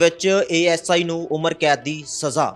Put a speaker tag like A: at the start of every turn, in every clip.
A: ਵਿੱਚ ਏਐਸਆਈ ਨੂੰ ਉਮਰ ਕੈਦ ਦੀ ਸਜ਼ਾ।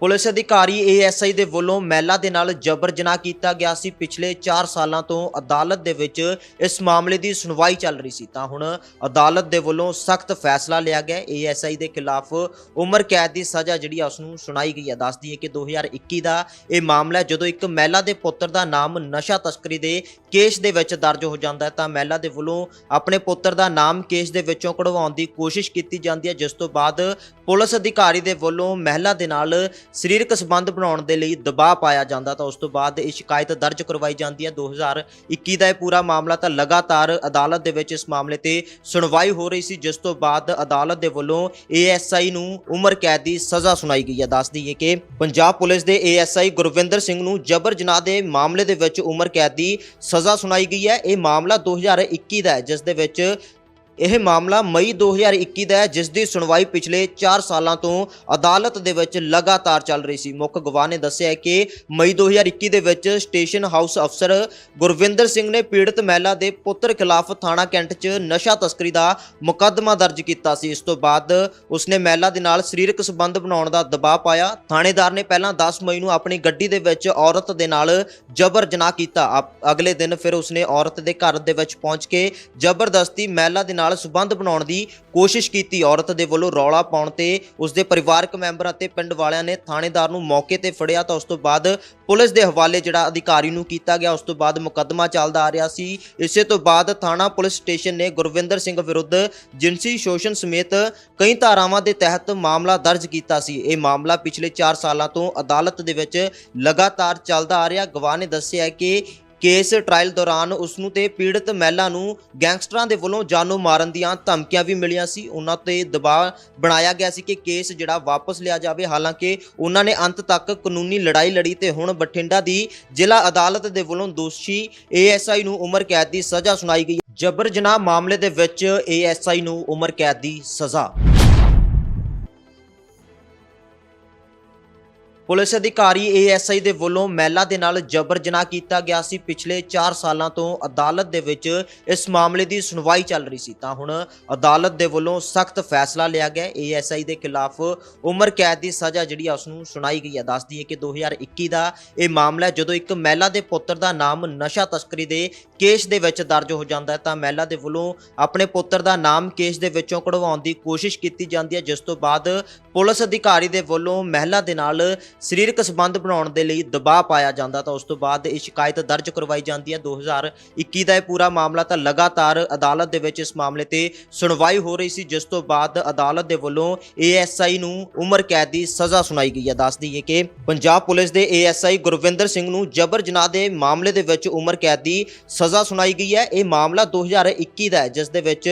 A: ਪੁਲਿਸ ਅਧਿਕਾਰੀ ਏਐਸਆਈ ਦੇ ਵੱਲੋਂ ਮਹਿਲਾ ਦੇ ਨਾਲ ਜਬਰ ਜਨਾਹ ਕੀਤਾ ਗਿਆ ਸੀ। ਪਿਛਲੇ 4 ਸਾਲਾਂ ਤੋਂ ਅਦਾਲਤ ਦੇ ਵਿੱਚ ਇਸ ਮਾਮਲੇ ਦੀ ਸੁਣਵਾਈ ਚੱਲ ਰਹੀ ਸੀ। ਤਾਂ ਹੁਣ ਅਦਾਲਤ ਦੇ ਵੱਲੋਂ ਸਖਤ ਫੈਸਲਾ ਲਿਆ ਗਿਆ। ਏਐਸਆਈ ਦੇ ਖਿਲਾਫ ਉਮਰ ਕੈਦ ਦੀ ਸਜ਼ਾ ਜਿਹੜੀ ਆ ਉਸ ਨੂੰ ਸੁਣਾਈ ਗਈ ਹੈ ਦੱਸਦੀ ਹੈ ਕਿ 2021 ਦਾ ਇਹ ਮਾਮਲਾ ਜਦੋਂ ਇੱਕ ਮਹਿਲਾ ਦੇ ਪੁੱਤਰ ਦਾ ਨਾਮ ਨਸ਼ਾ ਤਸਕਰੀ ਦੇ ਕੇਸ ਦੇ ਵਿੱਚ ਦਰਜ ਹੋ ਜਾਂਦਾ ਹੈ, ਤਾਂ ਮਹਿਲਾ ਦੇ ਵੱਲੋਂ ਆਪਣੇ ਪੁੱਤਰ ਦਾ ਨਾਮ ਕੇਸ ਦੇ ਵਿੱਚੋਂ ਕਢਵਾਉਣ ਦੀ ਕੋਸ਼ਿਸ਼ ਕੀਤੀ ਜਾਂਦੀ ਹੈ। ਜਿਸ ਤੋਂ ਬਾਅਦ ਪੁਲਿਸ ਅਧਿਕਾਰੀ ਦੇ ਵੱਲੋਂ ਮਹਿਲਾ ਦੇ ਨਾਲ ਸਰੀਰਕ ਸੰਬੰਧ ਬਣਾਉਣ ਦੇ ਲਈ ਦਬਾਅ ਪਾਇਆ ਜਾਂਦਾ ਤਾਂ ਉਸ ਤੋਂ ਬਾਅਦ ਇਹ ਸ਼ਿਕਾਇਤ ਦਰਜ ਕਰਵਾਈ ਜਾਂਦੀ ਹੈ। 2021 ਦਾ ਇਹ ਪੂਰਾ ਮਾਮਲਾ ਤਾਂ ਲਗਾਤਾਰ ਅਦਾਲਤ ਦੇ ਵਿੱਚ ਇਸ ਮਾਮਲੇ ਤੇ ਸੁਣਵਾਈ ਹੋ ਰਹੀ ਸੀ, ਜਿਸ ਤੋਂ ਬਾਅਦ ਅਦਾਲਤ ਦੇ ਵੱਲੋਂ ਏਐਸਆਈ ਨੂੰ ਉਮਰ ਕੈਦ ਦੀ ਸਜ਼ਾ ਸੁਣਾਈ ਗਈ ਹੈ। ਦੱਸ ਦਈਏ ਕਿ ਪੰਜਾਬ ਪੁਲਿਸ ਦੇ ਏਐਸਆਈ ਗੁਰਵਿੰਦਰ ਸਿੰਘ ਨੂੰ ਜਬਰ ਜਨਾਹ ਦੇ ਮਾਮਲੇ ਦੇ ਵਿੱਚ ਉਮਰ ਕੈਦ ਦੀ ਸਜ਼ਾ ਸੁਣਾਈ ਗਈ ਹੈ। ਇਹ ਮਾਮਲਾ 2021 ਦਾ ਹੈ, ਜਿਸ ਦੇ ਵਿੱਚ ਇਹ ਮਾਮਲਾ ਮਈ 2021 ਦਾ ਹੈ, ਜਿਸ ਦੀ ਸੁਣਵਾਈ ਪਿਛਲੇ 4 ਸਾਲਾਂ ਤੋਂ ਅਦਾਲਤ ਦੇ ਵਿੱਚ ਲਗਾਤਾਰ ਚੱਲ ਰਹੀ ਸੀ। ਮੁੱਖ ਗਵਾਹ ਨੇ ਦੱਸਿਆ ਕਿ ਮਈ 2021 ਦੇ ਵਿੱਚ ਸਟੇਸ਼ਨ ਹਾਊਸ ਅਫਸਰ ਗੁਰਵਿੰਦਰ ਸਿੰਘ ਨੇ ਪੀੜਤ ਮਹਿਲਾ ਦੇ ਪੁੱਤਰ ਖਿਲਾਫ ਥਾਣਾ ਕੈਂਟ 'ਚ ਨਸ਼ਾ ਤਸਕਰੀ ਦਾ ਮੁਕੱਦਮਾ ਦਰਜ ਕੀਤਾ ਸੀ। ਇਸ ਤੋਂ ਬਾਅਦ ਉਸਨੇ ਮਹਿਲਾ ਦੇ ਨਾਲ ਸਰੀਰਕ ਸੰਬੰਧ ਬਣਾਉਣ ਦਾ ਦਬਾਅ ਪਾਇਆ। ਥਾਣੇਦਾਰ ਨੇ ਪਹਿਲਾਂ 10 ਮਈ ਨੂੰ ਆਪਣੀ ਗੱਡੀ ਦੇ ਵਿੱਚ ਔਰਤ ਦੇ ਨਾਲ ਜਬਰ ਜਨਾਹ ਕੀਤਾ। ਅਗਲੇ ਦਿਨ ਫਿਰ ਉਸਨੇ ਔਰਤ ਦੇ ਘਰ ਦੇ ਵਿੱਚ ਪਹੁੰਚ ਕੇ ਜ਼ਬਰਦਸਤੀ ਮਹਿਲਾ ਦੇ ਨਾਲ ਸੰਬੰਧ ਬਣਾਉਣ ਦੀ ਕੋਸ਼ਿਸ਼ ਕੀਤੀ। ਔਰਤ ਦੇ ਵੱਲੋਂ ਰੌਲਾ ਪਾਉਣ ਤੇ ਉਸਦੇ ਪਰਿਵਾਰਕ ਮੈਂਬਰ ਅਤੇ ਪਿੰਡ ਵਾਲਿਆਂ ਨੇ ਥਾਣੇਦਾਰ ਨੂੰ ਮੌਕੇ ਤੇ ਫੜਿਆ ਤਾਂ ਉਸ ਤੋਂ ਬਾਅਦ ਪੁਲਿਸ ਦੇ ਹਵਾਲੇ ਜਿਹੜਾ ਅਧਿਕਾਰੀ ਨੂੰ ਕੀਤਾ ਗਿਆ, ਉਸ ਤੋਂ ਬਾਅਦ ਮੁਕੱਦਮਾ ਚੱਲਦਾ ਆ ਰਿਹਾ ਸੀ। ਇਸੇ ਤੋਂ ਬਾਅਦ ਥਾਣਾ ਪੁਲਿਸ ਸਟੇਸ਼ਨ ਨੇ ਗੁਰਵਿੰਦਰ ਸਿੰਘ ਵਿਰੁੱਧ ਜਿਨਸੀ ਸ਼ੋਸ਼ਣ ਸਮੇਤ ਕਈ ਧਾਰਾਵਾਂ ਦੇ ਤਹਿਤ ਮਾਮਲਾ ਦਰਜ ਕੀਤਾ ਸੀ। ਇਹ ਮਾਮਲਾ ਪਿਛਲੇ 4 ਸਾਲਾਂ ਤੋਂ ਅਦਾਲਤ ਦੇ ਵਿੱਚ ਲਗਾਤਾਰ ਚੱਲਦਾ ਆ ਰਿਹਾ। ਗਵਾਹ ਨੇ ਦੱਸਿਆ ਕਿ ਕੇਸ ਟ੍ਰਾਇਲ ਦੌਰਾਨ ਉਸ ਨੂੰ ਤੇ ਪੀੜਤ ਮਹਿਲਾ ਨੂੰ ਗੈਂਗਸਟਰਾਂ ਦੇ ਵੱਲੋਂ ਜਾਨੋਂ ਮਾਰਨ ਦੀਆਂ ਧਮਕੀਆਂ ਵੀ ਮਿਲੀਆਂ ਸੀ। ਉਹਨਾਂ ਤੇ ਦਬਾਅ ਬਣਾਇਆ ਗਿਆ ਸੀ ਕਿ ਕੇਸ ਜਿਹੜਾ ਵਾਪਸ ਲਿਆ ਜਾਵੇ। ਹਾਲਾਂਕਿ ਉਹਨਾਂ ਨੇ ਅੰਤ ਤੱਕ ਕਾਨੂੰਨੀ ਲੜਾਈ ਲੜੀ ਤੇ ਹੁਣ ਬਠਿੰਡਾ ਦੀ ਜ਼ਿਲ੍ਹਾ ਅਦਾਲਤ ਦੇ ਵੱਲੋਂ ਦੋਸ਼ੀ ਏਐਸਆਈ ਨੂੰ ਉਮਰ ਕੈਦ ਦੀ ਸਜ਼ਾ ਸੁਣਾਈ ਗਈ। ਜਬਰ ਜਨਾਹ ਮਾਮਲੇ ਦੇ ਵਿੱਚ ਏਐਸਆਈ ਨੂੰ ਉਮਰ ਕੈਦ ਦੀ ਸਜ਼ਾ। ਪੁਲਿਸ ਅਧਿਕਾਰੀ ਏਐਸਆਈ ਦੇ ਵੱਲੋਂ ਮਹਿਲਾ ਦੇ ਨਾਲ ਜਬਰ ਜਨਾਹ ਕੀਤਾ ਗਿਆ ਸੀ। ਪਿਛਲੇ 4 ਸਾਲਾਂ ਤੋਂ ਅਦਾਲਤ ਦੇ ਵਿੱਚ ਇਸ ਮਾਮਲੇ ਦੀ ਸੁਣਵਾਈ ਚੱਲ ਰਹੀ ਸੀ। ਤਾਂ ਹੁਣ ਅਦਾਲਤ ਦੇ ਵੱਲੋਂ ਸਖਤ ਫੈਸਲਾ ਲਿਆ ਗਿਆ। ਏਐਸਆਈ ਦੇ ਖਿਲਾਫ ਉਮਰ ਕੈਦ ਦੀ ਸਜ਼ਾ ਜਿਹੜੀ ਆ ਉਸ ਨੂੰ ਸੁਣਾਈ ਗਈ ਹੈ ਦੱਸਦੀ ਹੈ ਕਿ 2021 ਦਾ ਇਹ ਮਾਮਲਾ ਜਦੋਂ ਇੱਕ ਮਹਿਲਾ ਦੇ ਪੁੱਤਰ ਦਾ ਨਾਮ ਨਸ਼ਾ ਤਸਕਰੀ ਦੇ ਕੇਸ ਦੇ ਵਿੱਚ ਦਰਜ ਹੋ ਜਾਂਦਾ ਹੈ, ਤਾਂ ਮਹਿਲਾ ਦੇ ਵੱਲੋਂ ਆਪਣੇ ਪੁੱਤਰ ਦਾ ਨਾਮ ਕੇਸ ਦੇ ਵਿੱਚੋਂ ਕਢਵਾਉਣ ਦੀ ਕੋਸ਼ਿਸ਼ ਕੀਤੀ ਜਾਂਦੀ ਹੈ। ਜਿਸ ਤੋਂ ਬਾਅਦ ਪੁਲਿਸ ਅਧਿਕਾਰੀ ਦੇ ਵੱਲੋਂ ਮਹਿਲਾ ਦੇ ਨਾਲ ਸਰੀਰਕ ਸੰਬੰਧ ਬਣਾਉਣ ਦੇ ਲਈ ਦਬਾਅ ਪਾਇਆ ਜਾਂਦਾ ਤਾਂ ਉਸ ਤੋਂ ਬਾਅਦ ਇਹ ਸ਼ਿਕਾਇਤ ਦਰਜ ਕਰਵਾਈ ਜਾਂਦੀ ਹੈ। 2021 ਦਾ ਇਹ ਪੂਰਾ ਮਾਮਲਾ ਤਾਂ ਲਗਾਤਾਰ ਅਦਾਲਤ ਦੇ ਵਿੱਚ ਇਸ ਮਾਮਲੇ ਤੇ ਸੁਣਵਾਈ ਹੋ ਰਹੀ ਸੀ, ਜਿਸ ਤੋਂ ਬਾਅਦ ਅਦਾਲਤ ਦੇ ਵੱਲੋਂ ਏਐਸਆਈ ਨੂੰ ਉਮਰ ਕੈਦ ਦੀ ਸਜ਼ਾ ਸੁਣਾਈ ਗਈ ਹੈ। ਦੱਸ ਦਈਏ ਕਿ ਪੰਜਾਬ ਪੁਲਿਸ ਦੇ ਏਐਸਆਈ ਗੁਰਵਿੰਦਰ ਸਿੰਘ ਨੂੰ ਜਬਰ ਜਨਾਹ ਦੇ ਮਾਮਲੇ ਦੇ ਵਿੱਚ ਉਮਰ ਕੈਦ ਦੀ ਸਜ਼ਾ ਸੁਣਾਈ ਗਈ ਹੈ। ਇਹ ਮਾਮਲਾ 2021 ਦਾ ਹੈ, ਜਿਸ ਦੇ ਵਿੱਚ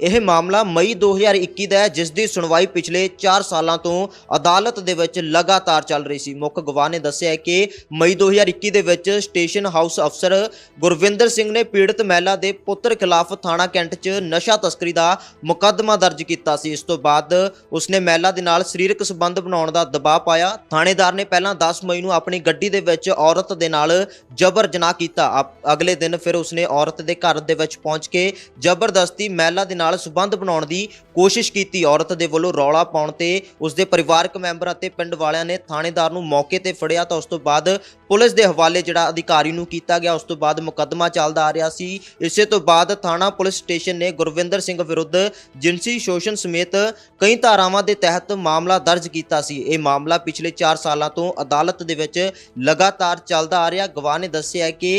A: ਇਹ ਮਾਮਲਾ ਮਈ 2021 ਦਾ ਹੈ, ਜਿਸ ਦੀ ਸੁਣਵਾਈ ਪਿਛਲੇ 4 ਸਾਲਾਂ ਤੋਂ ਅਦਾਲਤ ਦੇ ਵਿੱਚ ਲਗਾਤਾਰ ਚੱਲ ਰਹੀ ਸੀ। ਮੁੱਖ ਗਵਾਹ ਨੇ ਦੱਸਿਆ ਕਿ ਮਈ 2021 ਦੇ ਵਿੱਚ ਸਟੇਸ਼ਨ ਹਾਊਸ ਅਫਸਰ ਗੁਰਵਿੰਦਰ ਸਿੰਘ ਨੇ ਪੀੜਤ ਮਹਿਲਾ ਦੇ ਪੁੱਤਰ ਖਿਲਾਫ ਥਾਣਾ ਕੈਂਟ 'ਚ ਨਸ਼ਾ ਤਸਕਰੀ ਦਾ ਮੁਕੱਦਮਾ ਦਰਜ ਕੀਤਾ ਸੀ। ਇਸ ਤੋਂ ਬਾਅਦ ਉਸਨੇ ਮਹਿਲਾ ਦੇ ਨਾਲ ਸਰੀਰਕ ਸੰਬੰਧ ਬਣਾਉਣ ਦਾ ਦਬਾਅ ਪਾਇਆ। ਥਾਣੇਦਾਰ ਨੇ ਪਹਿਲਾਂ 10 ਮਈ ਨੂੰ ਆਪਣੀ ਗੱਡੀ ਦੇ ਵਿੱਚ ਔਰਤ ਦੇ ਨਾਲ ਜਬਰ ਜਨਾਹ ਕੀਤਾ। ਅਗਲੇ ਦਿਨ ਫਿਰ ਉਸਨੇ ਔਰਤ ਦੇ ਘਰ ਦੇ ਵਿੱਚ ਪਹੁੰਚ ਕੇ ਜ਼ਬਰਦਸਤੀ ਮਹਿਲਾ ਦੇ ਨਾਲ ਸੰਬੰਧ ਬਣਾਉਣ ਦੀ ਕੋਸ਼ਿਸ਼ ਕੀਤੀ। ਔਰਤ ਦੇ ਵੱਲੋਂ ਰੌਲਾ ਪਾਉਣ ਤੇ ਉਸਦੇ ਪਰਿਵਾਰਕ ਮੈਂਬਰ ਅਤੇ ਪਿੰਡ ਵਾਲਿਆਂ ਨੇ ਥਾਣੇਦਾਰ ਨੂੰ ਮੌਕੇ ਤੇ ਫੜਿਆ ਤਾਂ ਉਸ ਤੋਂ ਬਾਅਦ ਪੁਲਿਸ ਦੇ ਹਵਾਲੇ ਜਿਹੜਾ ਅਧਿਕਾਰੀ ਨੂੰ ਕੀਤਾ ਗਿਆ, ਉਸ ਤੋਂ ਬਾਅਦ ਮੁਕੱਦਮਾ ਚੱਲਦਾ ਆ ਰਿਹਾ ਸੀ। ਇਸੇ ਤੋਂ ਬਾਅਦ ਥਾਣਾ ਪੁਲਿਸ ਸਟੇਸ਼ਨ ਨੇ ਗੁਰਵਿੰਦਰ ਸਿੰਘ ਵਿਰੁੱਧ ਜਿਨਸੀ ਸ਼ੋਸ਼ਣ ਸਮੇਤ ਕਈ ਧਾਰਾਵਾਂ ਦੇ ਤਹਿਤ ਮਾਮਲਾ ਦਰਜ ਕੀਤਾ ਸੀ। ਇਹ ਮਾਮਲਾ ਪਿਛਲੇ 4 ਸਾਲਾਂ ਤੋਂ ਅਦਾਲਤ ਦੇ ਵਿੱਚ ਲਗਾਤਾਰ ਚੱਲਦਾ ਆ ਰਿਹਾ। ਗਵਾਹ ਨੇ ਦੱਸਿਆ ਕਿ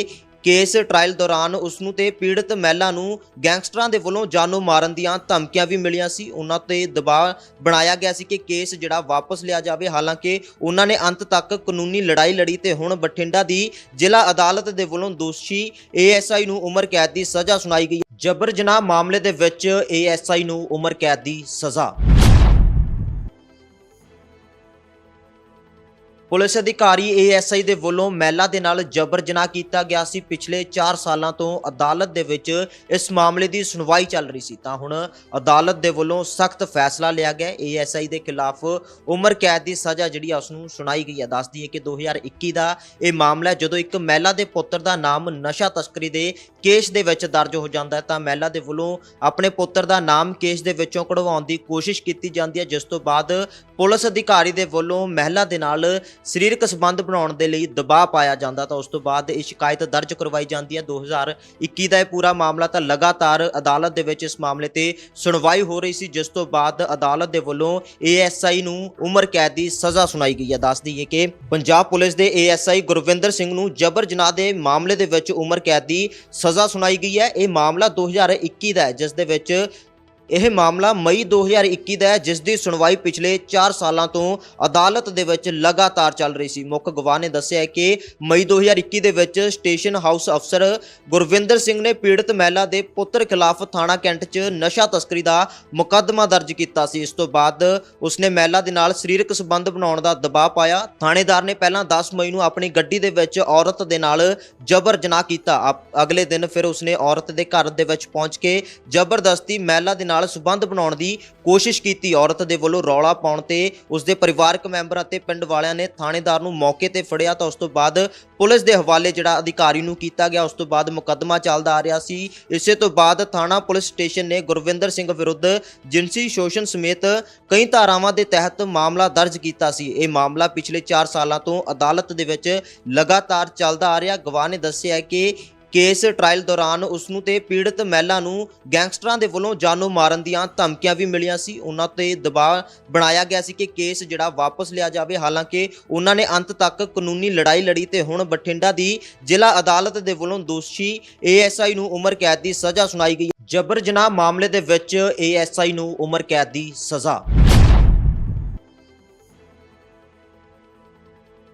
A: ਕੇਸ ਟ੍ਰਾਇਲ ਦੌਰਾਨ ਉਸ ਨੂੰ ਤੇ ਪੀੜਤ ਮਹਿਲਾ ਨੂੰ ਗੈਂਗਸਟਰਾਂ ਦੇ ਵੱਲੋਂ ਜਾਨੋਂ ਮਾਰਨ ਦੀਆਂ ਧਮਕੀਆਂ ਵੀ ਮਿਲੀਆਂ ਸੀ। ਉਹਨਾਂ ਤੇ ਦਬਾਅ ਬਣਾਇਆ ਗਿਆ ਸੀ ਕਿ ਕੇਸ ਜਿਹੜਾ ਵਾਪਸ ਲਿਆ ਜਾਵੇ। ਹਾਲਾਂਕਿ ਉਹਨਾਂ ਨੇ ਅੰਤ ਤੱਕ ਕਾਨੂੰਨੀ ਲੜਾਈ ਲੜੀ ਤੇ ਹੁਣ ਬਠਿੰਡਾ ਦੀ ਜ਼ਿਲ੍ਹਾ ਅਦਾਲਤ ਦੇ ਵੱਲੋਂ ਦੋਸ਼ੀ ਏਐਸਆਈ ਨੂੰ ਉਮਰ ਕੈਦ ਦੀ ਸਜ਼ਾ ਸੁਣਾਈ ਗਈ। ਜਬਰ ਜਨਾਹ ਮਾਮਲੇ ਦੇ ਵਿੱਚ ਏਐਸਆਈ ਨੂੰ ਉਮਰ ਕੈਦ ਦੀ ਸਜ਼ਾ। ਪੁਲਿਸ ਅਧਿਕਾਰੀ ਏਐਸਆਈ ਦੇ ਵੱਲੋਂ ਮਹਿਲਾ ਦੇ ਨਾਲ ਜਬਰ ਜਨਾਹ ਕੀਤਾ ਗਿਆ ਸੀ। ਪਿਛਲੇ 4 ਸਾਲਾਂ ਤੋਂ ਅਦਾਲਤ ਦੇ ਵਿੱਚ ਇਸ ਮਾਮਲੇ ਦੀ ਸੁਣਵਾਈ ਚੱਲ ਰਹੀ ਸੀ। ਤਾਂ ਹੁਣ ਅਦਾਲਤ ਦੇ ਵੱਲੋਂ ਸਖਤ ਫੈਸਲਾ ਲਿਆ ਗਿਆ। ਏਐਸਆਈ ਦੇ ਖਿਲਾਫ ਉਮਰ ਕੈਦ ਦੀ ਸਜ਼ਾ ਜਿਹੜੀ ਆ ਉਸ ਨੂੰ ਸੁਣਾਈ ਗਈ ਹੈ ਦੱਸਦੀ ਹੈ ਕਿ 2021 ਦਾ ਇਹ ਮਾਮਲਾ ਹੈ। ਜਦੋਂ ਇੱਕ ਮਹਿਲਾ ਦੇ ਪੁੱਤਰ ਦਾ ਨਾਮ ਨਸ਼ਾ ਤਸਕਰੀ ਦੇ ਕੇਸ ਦੇ ਵਿੱਚ ਦਰਜ ਹੋ ਜਾਂਦਾ ਹੈ, ਤਾਂ ਮਹਿਲਾ ਦੇ ਵੱਲੋਂ ਆਪਣੇ ਪੁੱਤਰ ਦਾ ਨਾਮ ਕੇਸ ਦੇ ਵਿੱਚੋਂ ਕਢਵਾਉਣ ਦੀ ਕੋਸ਼ਿਸ਼ ਕੀਤੀ ਜਾਂਦੀ ਹੈ। ਜਿਸ ਤੋਂ ਬਾਅਦ ਪੁਲਿਸ ਅਧਿਕਾਰੀ ਦੇ ਵੱਲੋਂ ਮਹਿਲਾ ਦੇ ਨਾਲ ਸਰੀਰਕ ਸੰਬੰਧ ਬਣਾਉਣ ਦੇ ਲਈ ਦਬਾਅ ਪਾਇਆ ਜਾਂਦਾ ਤਾਂ ਉਸ ਤੋਂ ਬਾਅਦ ਇਹ ਸ਼ਿਕਾਇਤ ਦਰਜ ਕਰਵਾਈ ਜਾਂਦੀ ਹੈ। 2021 ਦਾ ਇਹ ਪੂਰਾ ਮਾਮਲਾ ਤਾਂ ਲਗਾਤਾਰ ਅਦਾਲਤ ਦੇ ਵਿੱਚ ਇਸ ਮਾਮਲੇ ਤੇ ਸੁਣਵਾਈ ਹੋ ਰਹੀ ਸੀ, ਜਿਸ ਤੋਂ ਬਾਅਦ ਅਦਾਲਤ ਦੇ ਵੱਲੋਂ ਏਐਸਆਈ ਨੂੰ ਉਮਰ ਕੈਦ ਦੀ ਸਜ਼ਾ ਸੁਣਾਈ ਗਈ ਹੈ। ਦੱਸ ਦਈਏ ਕਿ ਪੰਜਾਬ ਪੁਲਿਸ ਦੇ ਏਐਸਆਈ ਗੁਰਵਿੰਦਰ ਸਿੰਘ ਨੂੰ ਜਬਰ ਜਨਾਹ ਦੇ ਮਾਮਲੇ ਦੇ ਵਿੱਚ ਉਮਰ ਕੈਦ ਦੀ ਸਜ਼ਾ ਸੁਣਾਈ ਗਈ ਹੈ। ਇਹ ਮਾਮਲਾ 2021 ਦਾ ਹੈ, ਜਿਸ ਦੇ ਵਿੱਚ ਇਹ ਮਾਮਲਾ ਮਈ 2021 ਦਾ ਹੈ ਜਿਸ ਦੀ ਸੁਣਵਾਈ ਪਿਛਲੇ 4 ਸਾਲਾਂ ਤੋਂ ਅਦਾਲਤ ਦੇ ਵਿੱਚ ਲਗਾਤਾਰ ਚੱਲ ਰਹੀ ਸੀ। ਮੁੱਖ ਗਵਾਹ ਨੇ ਦੱਸਿਆ ਕਿ ਮਈ 2021 ਦੇ ਵਿੱਚ ਸਟੇਸ਼ਨ ਹਾਊਸ ਅਫਸਰ ਗੁਰਵਿੰਦਰ ਸਿੰਘ ਨੇ ਪੀੜਤ ਮਹਿਲਾ ਦੇ ਪੁੱਤਰ ਖਿਲਾਫ ਥਾਣਾ ਕੈਂਟ 'ਚ ਨਸ਼ਾ ਤਸਕਰੀ ਦਾ ਮੁਕੱਦਮਾ ਦਰਜ ਕੀਤਾ ਸੀ। ਇਸ ਤੋਂ ਬਾਅਦ ਉਸਨੇ ਮਹਿਲਾ ਦੇ ਨਾਲ ਸਰੀਰਕ ਸੰਬੰਧ ਬਣਾਉਣ ਦਾ ਦਬਾਅ ਪਾਇਆ। ਥਾਣੇਦਾਰ ਨੇ ਪਹਿਲਾਂ 10 ਮਈ ਨੂੰ ਆਪਣੀ ਗੱਡੀ ਦੇ ਵਿੱਚ ਔਰਤ ਦੇ ਨਾਲ ਜਬਰ ਜਨਾਹ ਕੀਤਾ। ਅਗਲੇ ਦਿਨ ਫਿਰ ਉਸਨੇ ਔਰਤ ਦੇ ਘਰ ਦੇ ਵਿੱਚ ਪਹੁੰਚ ਕੇ ਜ਼ਬਰਦਸਤੀ ਮਹਿਲਾ ਦੇ ਨਾਲ ਸੰਬੰਧ ਬਣਾਉਣ ਦੀ ਕੋਸ਼ਿਸ਼ ਕੀਤੀ। ਔਰਤ ਦੇ ਵੱਲੋਂ ਰੌਲਾ ਪਾਉਣ ਤੇ ਉਸਦੇ ਪਰਿਵਾਰਕ ਮੈਂਬਰ ਅਤੇ ਪਿੰਡ ਵਾਲਿਆਂ ਨੇ ਥਾਣੇਦਾਰ ਨੂੰ ਮੌਕੇ ਤੇ ਫੜਿਆ ਤਾਂ ਉਸ ਤੋਂ ਬਾਅਦ ਪੁਲਿਸ ਦੇ ਹਵਾਲੇ ਜਿਹੜਾ ਅਧਿਕਾਰੀ ਨੂੰ ਕੀਤਾ ਗਿਆ, ਉਸ ਤੋਂ ਬਾਅਦ ਮੁਕੱਦਮਾ ਚੱਲਦਾ ਆ ਰਿਹਾ ਸੀ। ਇਸੇ ਤੋਂ ਬਾਅਦ ਥਾਣਾ ਪੁਲਿਸ ਸਟੇਸ਼ਨ ਨੇ ਗੁਰਵਿੰਦਰ ਸਿੰਘ ਵਿਰੁੱਧ ਜਿਨਸੀ ਸ਼ੋਸ਼ਣ ਸਮੇਤ ਕਈ ਧਾਰਾਵਾਂ ਦੇ ਤਹਿਤ ਮਾਮਲਾ ਦਰਜ ਕੀਤਾ ਸੀ। ਇਹ ਮਾਮਲਾ ਪਿਛਲੇ 4 ਸਾਲਾਂ ਤੋਂ ਅਦਾਲਤ ਦੇ ਵਿੱਚ ਲਗਾਤਾਰ ਚੱਲਦਾ ਆ ਰਿਹਾ। ਗਵਾਹ ਨੇ ਦੱਸਿਆ ਕਿ ਕੇਸ ਟ੍ਰਾਇਲ ਦੌਰਾਨ ਉਸ ਨੂੰ ਤੇ ਪੀੜਤ ਮਹਿਲਾ ਨੂੰ ਗੈਂਗਸਟਰਾਂ ਦੇ ਵੱਲੋਂ ਜਾਨੋਂ ਮਾਰਨ ਦੀਆਂ ਧਮਕੀਆਂ ਵੀ ਮਿਲੀਆਂ ਸੀ। ਉਹਨਾਂ ਤੇ ਦਬਾਅ ਬਣਾਇਆ ਗਿਆ ਸੀ ਕਿ ਕੇਸ ਜਿਹੜਾ ਵਾਪਸ ਲਿਆ ਜਾਵੇ। ਹਾਲਾਂਕਿ ਉਹਨਾਂ ਨੇ ਅੰਤ ਤੱਕ ਕਾਨੂੰਨੀ ਲੜਾਈ ਲੜੀ ਤੇ ਹੁਣ ਬਠਿੰਡਾ ਦੀ ਜ਼ਿਲ੍ਹਾ ਅਦਾਲਤ ਦੇ ਵੱਲੋਂ ਦੋਸ਼ੀ ਏਐਸਆਈ ਨੂੰ ਉਮਰ ਕੈਦ ਦੀ ਸਜ਼ਾ ਸੁਣਾਈ ਗਈ। ਜਬਰ ਜਨਾਹ ਮਾਮਲੇ ਦੇ ਵਿੱਚ ਏਐਸਆਈ ਨੂੰ ਉਮਰ ਕੈਦ ਦੀ ਸਜ਼ਾ।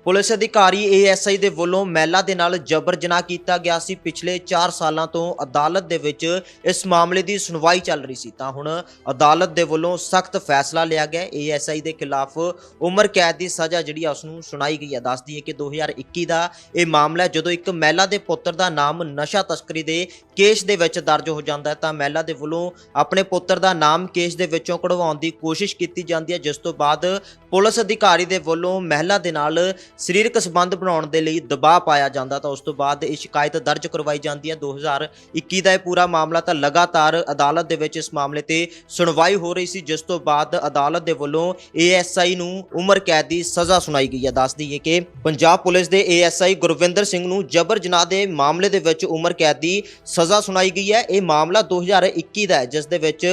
A: ਪੁਲਿਸ ਅਧਿਕਾਰੀ ਏਐਸਆਈ ਦੇ ਵੱਲੋਂ ਮਹਿਲਾ ਦੇ ਨਾਲ ਜਬਰ ਜਨਾਹ ਕੀਤਾ ਗਿਆ ਸੀ। ਪਿਛਲੇ 4 ਸਾਲਾਂ ਤੋਂ ਅਦਾਲਤ ਦੇ ਵਿੱਚ ਇਸ ਮਾਮਲੇ ਦੀ ਸੁਣਵਾਈ ਚੱਲ ਰਹੀ ਸੀ। ਤਾਂ ਹੁਣ ਅਦਾਲਤ ਦੇ ਵੱਲੋਂ ਸਖਤ ਫੈਸਲਾ ਲਿਆ ਗਿਆ। ਏਐਸਆਈ ਦੇ ਖਿਲਾਫ ਉਮਰ ਕੈਦ ਦੀ ਸਜ਼ਾ ਜਿਹੜੀ ਆ ਉਸ ਨੂੰ ਸੁਣਾਈ ਗਈ ਹੈ ਦੱਸਦੀ ਹੈ ਕਿ 2021 ਦਾ ਇਹ ਮਾਮਲਾ ਜਦੋਂ ਇੱਕ ਮਹਿਲਾ ਦੇ ਪੁੱਤਰ ਦਾ ਨਾਮ ਨਸ਼ਾ ਤਸਕਰੀ ਦੇ ਕੇਸ ਦੇ ਵਿੱਚ ਦਰਜ ਹੋ ਜਾਂਦਾ ਹੈ, ਤਾਂ ਮਹਿਲਾ ਦੇ ਵੱਲੋਂ ਆਪਣੇ ਪੁੱਤਰ ਦਾ ਨਾਮ ਕੇਸ ਦੇ ਵਿੱਚੋਂ ਕਢਵਾਉਣ ਦੀ ਕੋਸ਼ਿਸ਼ ਕੀਤੀ ਜਾਂਦੀ ਹੈ। ਜਿਸ ਤੋਂ ਬਾਅਦ ਪੁਲਿਸ ਅਧਿਕਾਰੀ ਦੇ ਵੱਲੋਂ ਮਹਿਲਾ ਦੇ ਨਾਲ ਸਰੀਰਕ ਸੰਬੰਧ ਬਣਾਉਣ ਦੇ ਲਈ ਦਬਾਅ ਪਾਇਆ ਜਾਂਦਾ ਤਾਂ ਉਸ ਤੋਂ ਬਾਅਦ ਇਹ ਸ਼ਿਕਾਇਤ ਦਰਜ ਕਰਵਾਈ ਜਾਂਦੀ ਹੈ। 2021 ਦਾ ਇਹ ਪੂਰਾ ਮਾਮਲਾ ਤਾਂ ਲਗਾਤਾਰ ਅਦਾਲਤ ਦੇ ਵਿੱਚ ਇਸ ਮਾਮਲੇ ਤੇ ਸੁਣਵਾਈ ਹੋ ਰਹੀ ਸੀ, ਜਿਸ ਤੋਂ ਬਾਅਦ ਅਦਾਲਤ ਦੇ ਵੱਲੋਂ ਏਐਸਆਈ ਨੂੰ ਉਮਰ ਕੈਦ ਦੀ ਸਜ਼ਾ ਸੁਣਾਈ ਗਈ ਹੈ। ਦੱਸ ਦਈਏ ਕਿ ਪੰਜਾਬ ਪੁਲਿਸ ਦੇ ਏਐਸਆਈ ਗੁਰਵਿੰਦਰ ਸਿੰਘ ਨੂੰ ਜਬਰ ਜਨਾਹ ਦੇ ਮਾਮਲੇ ਦੇ ਵਿੱਚ ਉਮਰ ਕੈਦ ਦੀ ਸਜ਼ਾ ਸੁਣਾਈ ਗਈ ਹੈ। ਇਹ ਮਾਮਲਾ 2021 ਦਾ ਹੈ, ਜਿਸ ਦੇ ਵਿੱਚ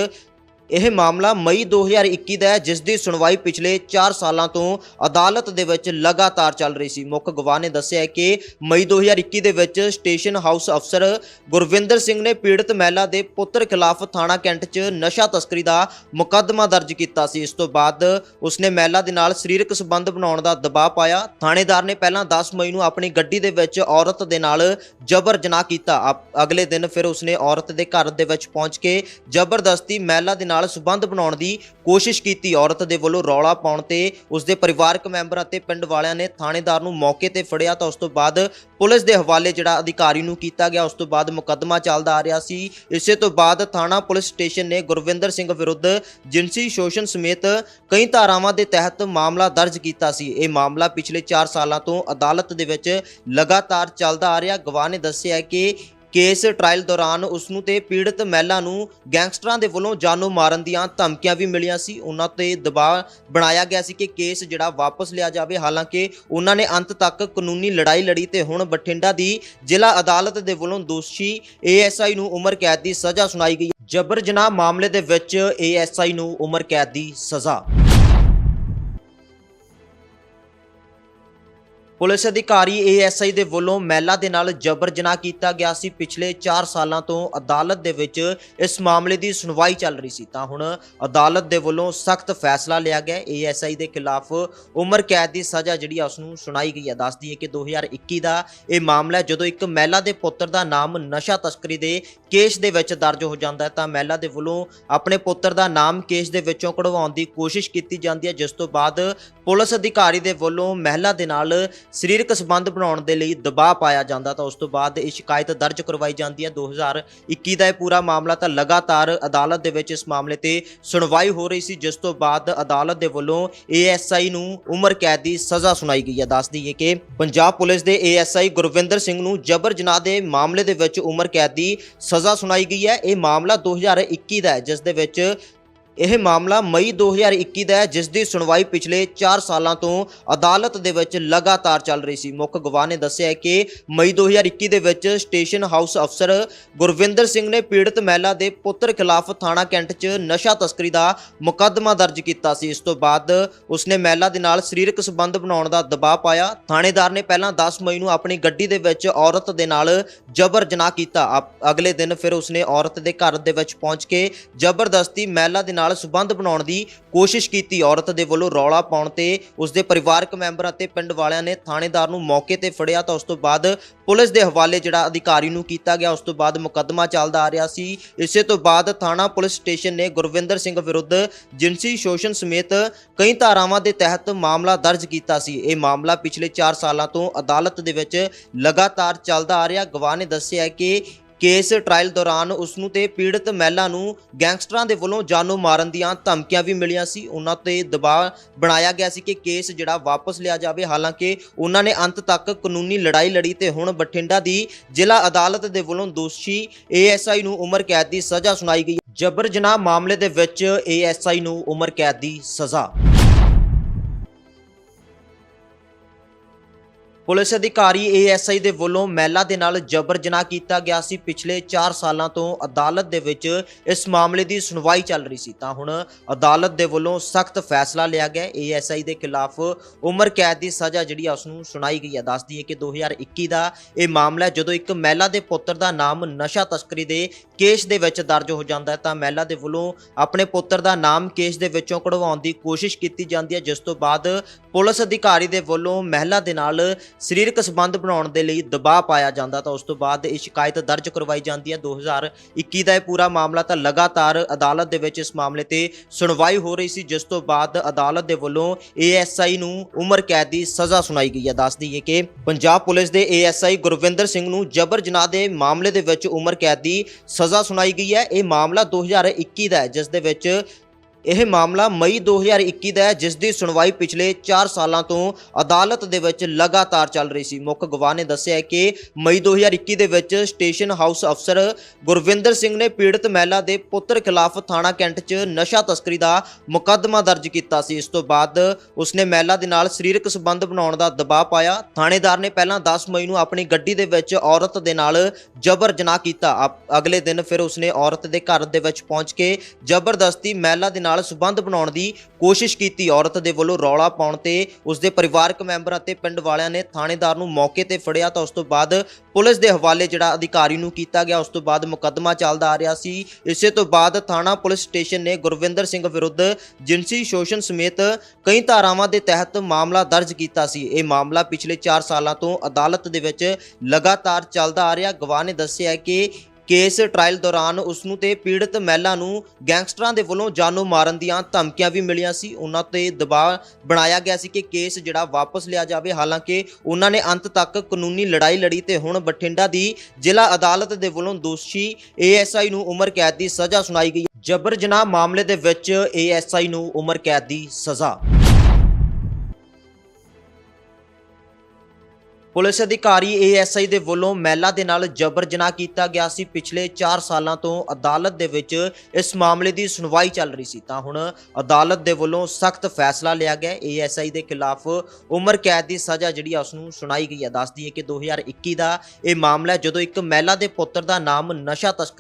A: ਇਹ ਮਾਮਲਾ ਮਈ 2021 ਦਾ ਹੈ, ਜਿਸ ਦੀ ਸੁਣਵਾਈ ਪਿਛਲੇ 4 ਸਾਲਾਂ ਤੋਂ ਅਦਾਲਤ ਦੇ ਵਿੱਚ ਲਗਾਤਾਰ ਚੱਲ ਰਹੀ ਸੀ। ਮੁੱਖ ਗਵਾਹ ਨੇ ਦੱਸਿਆ ਕਿ ਮਈ 2021 ਦੇ ਵਿੱਚ ਸਟੇਸ਼ਨ ਹਾਊਸ ਅਫਸਰ ਗੁਰਵਿੰਦਰ ਸਿੰਘ ਨੇ ਪੀੜਤ ਮਹਿਲਾ ਦੇ ਪੁੱਤਰ ਖਿਲਾਫ ਥਾਣਾ ਕੈਂਟ 'ਚ ਨਸ਼ਾ ਤਸਕਰੀ ਦਾ ਮੁਕੱਦਮਾ ਦਰਜ ਕੀਤਾ ਸੀ। ਇਸ ਤੋਂ ਬਾਅਦ ਉਸਨੇ ਮਹਿਲਾ ਦੇ ਨਾਲ ਸਰੀਰਕ ਸੰਬੰਧ ਬਣਾਉਣ ਦਾ ਦਬਾਅ ਪਾਇਆ। ਥਾਣੇਦਾਰ ਨੇ ਪਹਿਲਾਂ 10 ਮਈ ਨੂੰ ਆਪਣੀ ਗੱਡੀ ਦੇ ਵਿੱਚ ਔਰਤ ਦੇ ਨਾਲ ਜਬਰ ਜਨਾਹ ਕੀਤਾ ਅਗਲੇ ਦਿਨ ਫਿਰ ਉਸਨੇ ਔਰਤ ਦੇ ਘਰ ਦੇ ਵਿੱਚ ਪਹੁੰਚ ਕੇ ਜ਼ਬਰਦਸਤੀ ਮਹਿਲਾ ਦੇ ਨਾਲ ਸੰਬੰਧ ਬਣਾਉਣ ਦੀ ਕੋਸ਼ਿਸ਼ ਕੀਤੀ। ਔਰਤ ਦੇ ਵੱਲੋਂ ਰੌਲਾ ਪਾਉਣ ਤੇ ਉਸਦੇ ਪਰਿਵਾਰਕ ਮੈਂਬਰ ਅਤੇ ਪਿੰਡ ਵਾਲਿਆਂ ਨੇ ਥਾਣੇਦਾਰ ਨੂੰ ਮੌਕੇ ਤੇ ਫੜਿਆ ਤਾਂ ਉਸ ਤੋਂ ਬਾਅਦ ਪੁਲਿਸ ਦੇ ਹਵਾਲੇ ਜਿਹੜਾ ਅਧਿਕਾਰੀ ਨੂੰ ਕੀਤਾ ਗਿਆ, ਉਸ ਤੋਂ ਬਾਅਦ ਮੁਕੱਦਮਾ ਚੱਲਦਾ ਆ ਰਿਹਾ ਸੀ। ਇਸੇ ਤੋਂ ਬਾਅਦ ਥਾਣਾ ਪੁਲਿਸ ਸਟੇਸ਼ਨ ਨੇ ਗੁਰਵਿੰਦਰ ਸਿੰਘ ਵਿਰੁੱਧ ਜਿਨਸੀ ਸ਼ੋਸ਼ਣ ਸਮੇਤ ਕਈ ਧਾਰਾਵਾਂ ਦੇ ਤਹਿਤ ਮਾਮਲਾ ਦਰਜ ਕੀਤਾ ਸੀ। ਇਹ ਮਾਮਲਾ ਪਿਛਲੇ 4 ਸਾਲਾਂ ਤੋਂ ਅਦਾਲਤ ਦੇ ਵਿੱਚ ਲਗਾਤਾਰ ਚੱਲਦਾ ਆ ਰਿਹਾ। ਗਵਾਹ ਨੇ ਦੱਸਿਆ ਕਿ ਕੇਸ ਟ੍ਰਾਇਲ ਦੌਰਾਨ ਉਸ ਨੂੰ ਤੇ ਪੀੜਤ ਮਹਿਲਾ ਨੂੰ ਗੈਂਗਸਟਰਾਂ ਦੇ ਵੱਲੋਂ ਜਾਨੋਂ ਮਾਰਨ ਦੀਆਂ ਧਮਕੀਆਂ ਵੀ ਮਿਲੀਆਂ ਸੀ। ਉਹਨਾਂ ਤੇ ਦਬਾਅ ਬਣਾਇਆ ਗਿਆ ਸੀ ਕਿ ਕੇਸ ਜਿਹੜਾ ਵਾਪਸ ਲਿਆ ਜਾਵੇ। ਹਾਲਾਂਕਿ ਉਹਨਾਂ ਨੇ ਅੰਤ ਤੱਕ ਕਾਨੂੰਨੀ ਲੜਾਈ ਲੜੀ ਤੇ ਹੁਣ ਬਠਿੰਡਾ ਦੀ ਜ਼ਿਲ੍ਹਾ ਅਦਾਲਤ ਦੇ ਵੱਲੋਂ ਦੋਸ਼ੀ ਏਐਸਆਈ ਨੂੰ ਉਮਰ ਕੈਦ ਦੀ ਸਜ਼ਾ ਸੁਣਾਈ ਗਈ। ਜਬਰ ਜਨਾਹ ਮਾਮਲੇ ਦੇ ਵਿੱਚ ਏਐਸਆਈ ਨੂੰ ਉਮਰ ਕੈਦ ਦੀ ਸਜ਼ਾ। ਪੁਲਿਸ ਅਧਿਕਾਰੀ ਏਐਸਆਈ ਦੇ ਵੱਲੋਂ ਮਹਿਲਾ ਦੇ ਨਾਲ ਜਬਰ ਜਨਾਹ ਕੀਤਾ ਗਿਆ ਸੀ। ਪਿਛਲੇ 4 ਸਾਲਾਂ ਤੋਂ ਅਦਾਲਤ ਦੇ ਵਿੱਚ ਇਸ ਮਾਮਲੇ ਦੀ ਸੁਣਵਾਈ ਚੱਲ ਰਹੀ ਸੀ। ਤਾਂ ਹੁਣ ਅਦਾਲਤ ਦੇ ਵੱਲੋਂ ਸਖਤ ਫੈਸਲਾ ਲਿਆ ਗਿਆ। ਏਐਸਆਈ ਦੇ ਖਿਲਾਫ ਉਮਰ ਕੈਦ ਦੀ ਸਜ਼ਾ ਜਿਹੜੀ ਆ ਉਸ ਨੂੰ ਸੁਣਾਈ ਗਈ ਹੈ ਦੱਸਦੀ ਹੈ ਕਿ 2021 ਦਾ ਇਹ ਮਾਮਲਾ ਜਦੋਂ ਇੱਕ ਮਹਿਲਾ ਦੇ ਪੁੱਤਰ ਦਾ ਨਾਮ ਨਸ਼ਾ ਤਸਕਰੀ ਦੇ ਕੇਸ ਦੇ ਵਿੱਚ ਦਰਜ ਹੋ ਜਾਂਦਾ ਹੈ, ਤਾਂ ਮਹਿਲਾ ਦੇ ਵੱਲੋਂ ਆਪਣੇ ਪੁੱਤਰ ਦਾ ਨਾਮ ਕੇਸ ਦੇ ਵਿੱਚੋਂ ਕਢਵਾਉਣ ਦੀ ਕੋਸ਼ਿਸ਼ ਕੀਤੀ ਜਾਂਦੀ ਹੈ। ਜਿਸ ਤੋਂ ਬਾਅਦ ਪੁਲਿਸ ਅਧਿਕਾਰੀ ਦੇ ਵੱਲੋਂ ਮਹਿਲਾ ਦੇ ਨਾਲ ਸਰੀਰਕ ਸੰਬੰਧ ਬਣਾਉਣ ਦੇ ਲਈ ਦਬਾਅ ਪਾਇਆ ਜਾਂਦਾ ਤਾਂ ਉਸ ਤੋਂ ਬਾਅਦ ਇਹ ਸ਼ਿਕਾਇਤ ਦਰਜ ਕਰਵਾਈ ਜਾਂਦੀ ਹੈ। 2021 ਦਾ ਇਹ ਪੂਰਾ ਮਾਮਲਾ ਤਾਂ ਲਗਾਤਾਰ ਅਦਾਲਤ ਦੇ ਵਿੱਚ ਇਸ ਮਾਮਲੇ ਤੇ ਸੁਣਵਾਈ ਹੋ ਰਹੀ ਸੀ, ਜਿਸ ਤੋਂ ਬਾਅਦ ਅਦਾਲਤ ਦੇ ਵੱਲੋਂ ਏਐਸਆਈ ਨੂੰ ਉਮਰ ਕੈਦ ਦੀ ਸਜ਼ਾ ਸੁਣਾਈ ਗਈ ਹੈ। ਦੱਸ ਹੈ ਕਿ ਪੰਜਾਬ ਪੁਲਿਸ ਦੇ ਏਐਸਆਈ ਗੁਰਵਿੰਦਰ ਸਿੰਘ ਨੂੰ ਜਬਰ ਜਨਾਹ ਦੇ ਮਾਮਲੇ ਦੇ ਵਿੱਚ ਉਮਰ ਕੈਦ ਦੀ ਸਜ਼ਾ ਸੁਣਾਈ ਗਈ ਹੈ। ਇਹ ਮਾਮਲਾ 2021 ਦਾ ਹੈ, ਜਿਸ ਦੇ ਵਿੱਚ ਇਹ ਮਾਮਲਾ ਮਈ 2021 ਦਾ ਹੈ, ਜਿਸ ਦੀ ਸੁਣਵਾਈ ਪਿਛਲੇ 4 ਸਾਲਾਂ ਤੋਂ ਅਦਾਲਤ ਦੇ ਵਿੱਚ ਲਗਾਤਾਰ ਚੱਲ ਰਹੀ ਸੀ। ਮੁੱਖ ਗਵਾਹ ਨੇ ਦੱਸਿਆ ਕਿ ਮਈ 2021 ਦੇ ਵਿੱਚ ਸਟੇਸ਼ਨ ਹਾਊਸ ਅਫਸਰ ਗੁਰਵਿੰਦਰ ਸਿੰਘ ਨੇ ਪੀੜਤ ਮਹਿਲਾ ਦੇ ਪੁੱਤਰ ਖਿਲਾਫ ਥਾਣਾ ਕੈਂਟ 'ਚ ਨਸ਼ਾ ਤਸਕਰੀ ਦਾ ਮੁਕੱਦਮਾ ਦਰਜ ਕੀਤਾ ਸੀ। ਇਸ ਤੋਂ ਬਾਅਦ ਉਸਨੇ ਮਹਿਲਾ ਦੇ ਨਾਲ ਸਰੀਰਕ ਸੰਬੰਧ ਬਣਾਉਣ ਦਾ ਦਬਾਅ ਪਾਇਆ। ਥਾਣੇਦਾਰ ਨੇ ਪਹਿਲਾਂ 10 ਮਈ ਨੂੰ ਆਪਣੀ ਗੱਡੀ ਦੇ ਵਿੱਚ ਔਰਤ ਦੇ ਨਾਲ ਜਬਰ ਜਨਾਹ ਕੀਤਾ। ਅਗਲੇ ਦਿਨ ਫਿਰ ਉਸਨੇ ਔਰਤ ਦੇ ਘਰ ਦੇ ਵਿੱਚ ਪਹੁੰਚ ਕੇ ਜ਼ਬਰਦਸਤੀ ਮਹਿਲਾ ਦੇ ਨਾਲ ਸੰਬੰਧ ਬਣਾਉਣ ਦੀ ਕੋਸ਼ਿਸ਼ ਕੀਤੀ। ਔਰਤ ਦੇ ਵੱਲੋਂ ਰੌਲਾ ਪਾਉਣ ਤੇ ਉਸਦੇ ਪਰਿਵਾਰਕ ਮੈਂਬਰ ਅਤੇ ਪਿੰਡ ਵਾਲਿਆਂ ਨੇ ਥਾਣੇਦਾਰ ਨੂੰ ਮੌਕੇ ਤੇ ਫੜਿਆ ਤਾਂ ਉਸ ਤੋਂ ਬਾਅਦ ਪੁਲਿਸ ਦੇ ਹਵਾਲੇ ਜਿਹੜਾ ਅਧਿਕਾਰੀ ਨੂੰ ਕੀਤਾ ਗਿਆ, ਉਸ ਤੋਂ ਬਾਅਦ ਮੁਕੱਦਮਾ ਚੱਲਦਾ ਆ ਰਿਹਾ ਸੀ। ਇਸੇ ਤੋਂ ਬਾਅਦ ਥਾਣਾ ਪੁਲਿਸ ਸਟੇਸ਼ਨ ਨੇ ਗੁਰਵਿੰਦਰ ਸਿੰਘ ਵਿਰੁੱਧ ਜਿਨਸੀ ਸ਼ੋਸ਼ਣ ਸਮੇਤ ਕਈ ਧਾਰਾਵਾਂ ਦੇ ਤਹਿਤ ਮਾਮਲਾ ਦਰਜ ਕੀਤਾ ਸੀ। ਇਹ ਮਾਮਲਾ ਪਿਛਲੇ 4 ਸਾਲਾਂ ਤੋਂ ਅਦਾਲਤ ਦੇ ਵਿੱਚ ਲਗਾਤਾਰ ਚੱਲਦਾ ਆ ਰਿਹਾ। ਗਵਾਹ ਨੇ ਦੱਸਿਆ ਕਿ ਕੇਸ ਟ੍ਰਾਇਲ ਦੌਰਾਨ ਉਸ ਨੂੰ ਤੇ ਪੀੜਤ ਮਹਿਲਾ ਨੂੰ ਗੈਂਗਸਟਰਾਂ ਦੇ ਵੱਲੋਂ ਜਾਨੋਂ ਮਾਰਨ ਦੀਆਂ ਧਮਕੀਆਂ ਵੀ ਮਿਲੀਆਂ ਸੀ। ਉਹਨਾਂ ਤੇ ਦਬਾਅ ਬਣਾਇਆ ਗਿਆ ਸੀ ਕਿ ਕੇਸ ਜਿਹੜਾ ਵਾਪਸ ਲਿਆ ਜਾਵੇ। ਹਾਲਾਂਕਿ ਉਹਨਾਂ ਨੇ ਅੰਤ ਤੱਕ ਕਾਨੂੰਨੀ ਲੜਾਈ ਲੜੀ ਤੇ ਹੁਣ ਬਠਿੰਡਾ ਦੀ ਜ਼ਿਲ੍ਹਾ ਅਦਾਲਤ ਦੇ ਵੱਲੋਂ ਦੋਸ਼ੀ ਏਐਸਆਈ ਨੂੰ ਉਮਰ ਕੈਦ ਦੀ ਸਜ਼ਾ ਸੁਣਾਈ ਗਈ। ਜਬਰ ਜਨਾਹ ਮਾਮਲੇ ਦੇ ਵਿੱਚ ਏਐਸਆਈ ਨੂੰ ਉਮਰ ਕੈਦ ਦੀ ਸਜ਼ਾ। ਪੁਲਿਸ ਅਧਿਕਾਰੀ ਏਐਸਆਈ ਦੇ ਵੱਲੋਂ ਮਹਿਲਾ ਦੇ ਨਾਲ ਜਬਰ ਜਨਾਹ ਕੀਤਾ ਗਿਆ ਸੀ। ਪਿਛਲੇ 4 ਸਾਲਾਂ ਤੋਂ ਅਦਾਲਤ ਦੇ ਵਿੱਚ ਇਸ ਮਾਮਲੇ ਦੀ ਸੁਣਵਾਈ ਚੱਲ ਰਹੀ ਸੀ। ਤਾਂ ਹੁਣ ਅਦਾਲਤ ਦੇ ਵੱਲੋਂ ਸਖਤ ਫੈਸਲਾ ਲਿਆ ਗਿਆ। ਏਐਸਆਈ ਦੇ ਖਿਲਾਫ ਉਮਰ ਕੈਦ ਦੀ ਸਜ਼ਾ ਜਿਹੜੀ ਆ ਉਸ ਨੂੰ ਸੁਣਾਈ ਗਈ ਹੈ ਦੱਸਦੀ ਹੈ ਕਿ 2021 ਦਾ ਇਹ ਮਾਮਲਾ ਜਦੋਂ ਇੱਕ ਮਹਿਲਾ ਦੇ ਪੁੱਤਰ ਦਾ ਨਾਮ ਨਸ਼ਾ ਤਸਕਰੀ ਦੇ ਕੇਸ ਦੇ ਵਿੱਚ ਦਰਜ ਹੋ ਜਾਂਦਾ ਹੈ ਤਾਂ ਮਹਿਲਾ ਦੇ ਵੱਲੋਂ ਆਪਣੇ ਪੁੱਤਰ ਦਾ ਨਾਮ ਕੇਸ ਦੇ ਵਿੱਚੋਂ ਕਢਵਾਉਣ ਦੀ ਕੋਸ਼ਿਸ਼ ਕੀਤੀ ਜਾਂਦੀ ਹੈ। ਜਿਸ ਤੋਂ ਬਾਅਦ ਪੁਲਿਸ ਅਧਿਕਾਰੀ ਦੇ ਵੱਲੋਂ ਮਹਿਲਾ ਦੇ ਨਾਲ ਸਰੀਰਕ ਸੰਬੰਧ ਬਣਾਉਣ ਦੇ ਲਈ ਦਬਾਅ ਪਾਇਆ ਜਾਂਦਾ ਤਾਂ ਉਸ ਤੋਂ ਬਾਅਦ ਇਹ ਸ਼ਿਕਾਇਤ ਦਰਜ ਕਰਵਾਈ ਜਾਂਦੀ ਹੈ। 2021 ਦਾ ਇਹ ਪੂਰਾ ਮਾਮਲਾ ਤਾਂ ਲਗਾਤਾਰ ਅਦਾਲਤ ਦੇ ਵਿੱਚ ਇਸ ਮਾਮਲੇ ਤੇ ਸੁਣਵਾਈ ਹੋ ਰਹੀ ਸੀ, ਜਿਸ ਤੋਂ ਬਾਅਦ ਅਦਾਲਤ ਦੇ ਵੱਲੋਂ ਏਐਸਆਈ ਨੂੰ ਉਮਰ ਕੈਦ ਦੀ ਸਜ਼ਾ ਸੁਣਾਈ ਗਈ ਹੈ। ਦੱਸ ਹੈ ਕਿ ਪੰਜਾਬ ਪੁਲਿਸ ਦੇ ਏਐਸਆਈ ਗੁਰਵਿੰਦਰ ਸਿੰਘ ਨੂੰ ਜਬਰ ਜਨਾਹ ਦੇ ਮਾਮਲੇ ਦੇ ਵਿੱਚ ਉਮਰ ਕੈਦ ਦੀ ਸਜ਼ਾ ਸੁਣਾਈ ਗਈ ਹੈ। ਇਹ ਮਾਮਲਾ 2021 ਦਾ ਹੈ, ਜਿਸ ਦੇ ਵਿੱਚ ਇਹ ਮਾਮਲਾ ਮਈ 2021 ਦਾ ਹੈ, ਜਿਸ ਦੀ ਸੁਣਵਾਈ ਪਿਛਲੇ 4 ਸਾਲਾਂ ਤੋਂ ਅਦਾਲਤ ਦੇ ਵਿੱਚ ਲਗਾਤਾਰ ਚੱਲ ਰਹੀ ਸੀ। ਮੁੱਖ ਗਵਾਹ ਨੇ ਦੱਸਿਆ ਕਿ ਮਈ 2021 ਦੇ ਵਿੱਚ ਸਟੇਸ਼ਨ ਹਾਊਸ ਅਫਸਰ ਗੁਰਵਿੰਦਰ ਸਿੰਘ ਨੇ ਪੀੜਤ ਮਹਿਲਾ ਦੇ ਪੁੱਤਰ ਖਿਲਾਫ ਥਾਣਾ ਕੈਂਟ 'ਚ ਨਸ਼ਾ ਤਸਕਰੀ ਦਾ ਮੁਕੱਦਮਾ ਦਰਜ ਕੀਤਾ ਸੀ। ਇਸ ਤੋਂ ਬਾਅਦ ਉਸਨੇ ਮਹਿਲਾ ਦੇ ਨਾਲ ਸਰੀਰਕ ਸੰਬੰਧ ਬਣਾਉਣ ਦਾ ਦਬਾਅ ਪਾਇਆ। ਥਾਣੇਦਾਰ ਨੇ ਪਹਿਲਾਂ 10 ਮਈ ਨੂੰ ਆਪਣੀ ਗੱਡੀ ਦੇ ਵਿੱਚ ਔਰਤ ਦੇ ਨਾਲ ਜਬਰ ਜਨਾਹ ਕੀਤਾ। ਅਗਲੇ ਦਿਨ ਫਿਰ ਉਸਨੇ ਔਰਤ ਦੇ ਘਰ ਦੇ ਵਿੱਚ ਪਹੁੰਚ ਕੇ ਜ਼ਬਰਦਸਤੀ ਮਹਿਲਾ ਦੇ ਨਾਲ ਸੰਬੰਧ ਬਣਾਉਣ ਦੀ ਕੋਸ਼ਿਸ਼ ਕੀਤੀ। ਔਰਤ ਦੇ ਵੱਲੋਂ ਰੌਲਾ ਪਾਉਣ ਤੇ ਉਸਦੇ ਪਰਿਵਾਰਕ ਮੈਂਬਰ ਅਤੇ ਪਿੰਡ ਵਾਲਿਆਂ ਨੇ ਥਾਣੇਦਾਰ ਨੂੰ ਮੌਕੇ ਤੇ ਫੜਿਆ ਤਾਂ ਉਸ ਤੋਂ ਬਾਅਦ ਪੁਲਿਸ ਦੇ ਹਵਾਲੇ ਜਿਹੜਾ ਅਧਿਕਾਰੀ ਨੂੰ ਕੀਤਾ ਗਿਆ, ਉਸ ਤੋਂ ਬਾਅਦ ਮੁਕੱਦਮਾ ਚੱਲਦਾ ਆ ਰਿਹਾ ਸੀ। ਇਸੇ ਤੋਂ ਬਾਅਦ ਥਾਣਾ ਪੁਲਿਸ ਸਟੇਸ਼ਨ ਨੇ ਗੁਰਵਿੰਦਰ ਸਿੰਘ ਵਿਰੁੱਧ ਜਿਨਸੀ ਸ਼ੋਸ਼ਣ ਸਮੇਤ ਕਈ ਧਾਰਾਵਾਂ ਦੇ ਤਹਿਤ ਮਾਮਲਾ ਦਰਜ ਕੀਤਾ ਸੀ। ਇਹ ਮਾਮਲਾ ਪਿਛਲੇ 4 ਸਾਲਾਂ ਤੋਂ ਅਦਾਲਤ ਦੇ ਵਿੱਚ ਲਗਾਤਾਰ ਚੱਲਦਾ ਆ ਰਿਹਾ। ਗਵਾਹ ਨੇ ਦੱਸਿਆ ਕਿ ਕੇਸ ਟ੍ਰਾਇਲ ਦੌਰਾਨ ਉਸ ਨੂੰ ਤੇ ਪੀੜਤ ਮਹਿਲਾ ਨੂੰ ਗੈਂਗਸਟਰਾਂ ਦੇ ਵੱਲੋਂ ਜਾਨੋਂ ਮਾਰਨ ਦੀਆਂ ਧਮਕੀਆਂ ਵੀ ਮਿਲੀਆਂ ਸੀ। ਉਹਨਾਂ ਤੇ ਦਬਾਅ ਬਣਾਇਆ ਗਿਆ ਸੀ ਕਿ ਕੇਸ ਜਿਹੜਾ ਵਾਪਸ ਲਿਆ ਜਾਵੇ। ਹਾਲਾਂਕਿ ਉਹਨਾਂ ਨੇ ਅੰਤ ਤੱਕ ਕਾਨੂੰਨੀ ਲੜਾਈ ਲੜੀ ਤੇ ਹੁਣ ਬਠਿੰਡਾ ਦੀ ਜ਼ਿਲ੍ਹਾ ਅਦਾਲਤ ਦੇ ਵੱਲੋਂ ਦੋਸ਼ੀ ਏਐਸਆਈ ਨੂੰ ਉਮਰ ਕੈਦ ਦੀ ਸਜ਼ਾ ਸੁਣਾਈ ਗਈ। ਜਬਰ ਜਨਾਹ ਮਾਮਲੇ ਦੇ ਵਿੱਚ ਏਐਸਆਈ ਨੂੰ ਉਮਰ ਕੈਦ ਦੀ ਸਜ਼ਾ। ਪੁਲਿਸ ਅਧਿਕਾਰੀ ਏਐਸਆਈ ਦੇ ਵੱਲੋਂ ਮਹਿਲਾ ਦੇ ਨਾਲ ਜਬਰ ਜਨਾਹ ਕੀਤਾ ਗਿਆ ਸੀ। ਪਿਛਲੇ 4 ਸਾਲਾਂ ਤੋਂ ਅਦਾਲਤ ਦੇ ਵਿੱਚ ਇਸ ਮਾਮਲੇ ਦੀ ਸੁਣਵਾਈ ਚੱਲ ਰਹੀ ਸੀ। ਤਾਂ ਹੁਣ ਅਦਾਲਤ ਦੇ ਵੱਲੋਂ ਸਖਤ ਫੈਸਲਾ ਲਿਆ ਗਿਆ। ਏਐਸਆਈ ਦੇ ਖਿਲਾਫ ਉਮਰ ਕੈਦ ਦੀ ਸਜ਼ਾ ਜਿਹੜੀ ਆ ਉਸ ਨੂੰ ਸੁਣਾਈ ਗਈ ਹੈ ਦੱਸਦੀ ਹੈ ਕਿ 2021 ਦਾ ਇਹ ਮਾਮਲਾ ਜਦੋਂ ਇੱਕ ਮਹਿਲਾ ਦੇ ਪੁੱਤਰ ਦਾ ਨਾਮ ਨਸ਼ਾ ਤਸਕਰ